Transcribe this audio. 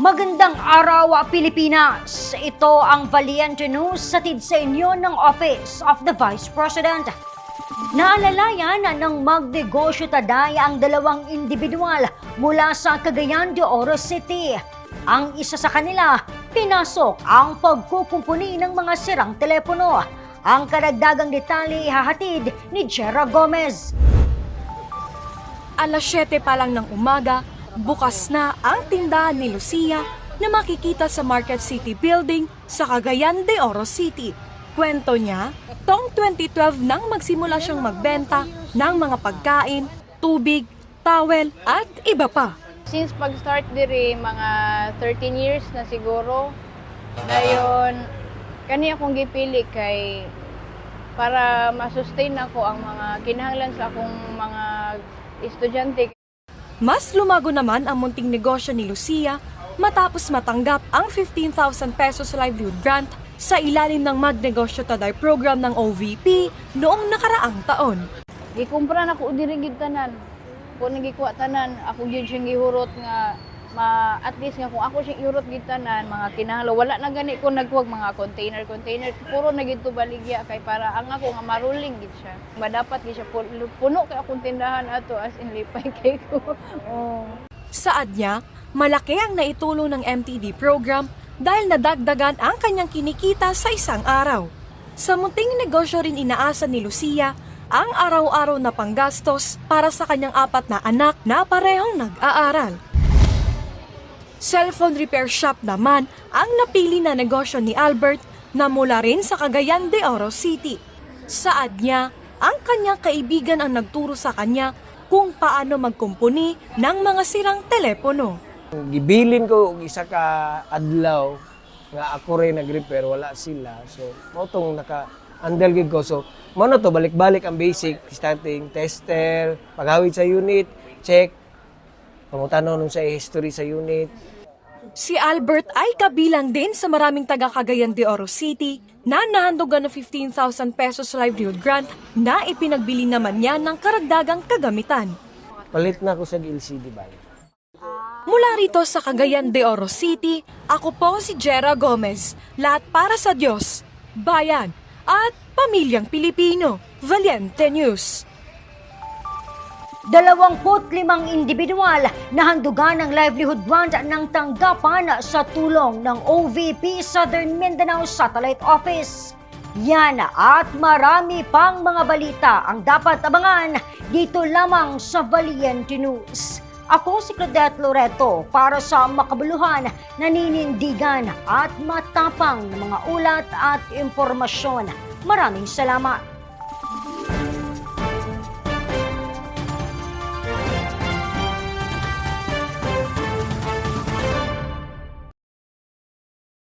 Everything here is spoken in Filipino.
Magandang araw, Pilipinas! Ito ang Valiente News satid sa inyo ng Office of the Vice President. Naalalayan ng magnegosyo taday ang dalawang individual mula sa Cagayan de Oro City. Ang isa sa kanila, pinasok ang pagkukumpuni ng mga sirang telepono. Ang karagdagang detalye hahatid ni Jera Gomez. Alas 7 pa lang ng umaga, bukas na ang tindahan ni Lucia na makikita sa Market City Building sa Cagayan de Oro City. Kwento niya, tong 2012 nang magsimula siyang magbenta ng mga pagkain, tubig, towel at iba pa. Since pag-start diri mga 13 years na siguro. Dayon kani akong gipili kay para ma-sustain ako ang mga kinahanglan sa akong mga estudyante. Mas lumago naman ang munting negosyo ni Lucia matapos matanggap ang 15,000 pesos livelihood grant sa ilalim ng Magnegosyo Taday program ng OVP noong nakaraang taon. Gikumpra na ko diri gid tanan. Kung nagikuha tanan, ako gyud siyang gihurot nga ma at least nga kung ako siyang ihurot gid mga kinahanglan wala na gani ko nagkuwag mga container container puro na gid baligya kay para ang ako nga maruling gid siya madapat gid siya pu- puno kay akong tindahan ato as in lipay kay ko oh. Saad niya, malaki ang naitulong ng MTD program dahil nadagdagan ang kanyang kinikita sa isang araw. Sa munting negosyo rin inaasa ni Lucia ang araw-araw na panggastos para sa kanyang apat na anak na parehong nag-aaral. Cellphone repair shop naman ang napili na negosyo ni Albert na mula rin sa Cagayan de Oro City. Saad niya, ang kanyang kaibigan ang nagturo sa kanya kung paano magkumpuni ng mga sirang telepono. gibilin ko isa ka adlaw nga ako rin nag-repair wala sila so mo tong naka handle gid ko so mo na to balik-balik ang basic starting tester paghawid sa unit check pangutano nung sa history sa unit Si Albert ay kabilang din sa maraming taga Cagayan de Oro City na nahandugan ng 15,000 pesos livelihood grant na ipinagbili naman niya ng karagdagang kagamitan. palit na ko sa LCD balik Mula rito sa Cagayan de Oro City, ako po si Jera Gomez. Lahat para sa Diyos, bayan, at pamilyang Pilipino. Valiente News. 25 individual na handugan ng livelihood grant ng tanggapan sa tulong ng OVP Southern Mindanao Satellite Office. Yan at marami pang mga balita ang dapat abangan dito lamang sa Valiente News. Ako si Claudette Loreto para sa makabuluhan, naninindigan at matapang na mga ulat at impormasyon. Maraming salamat.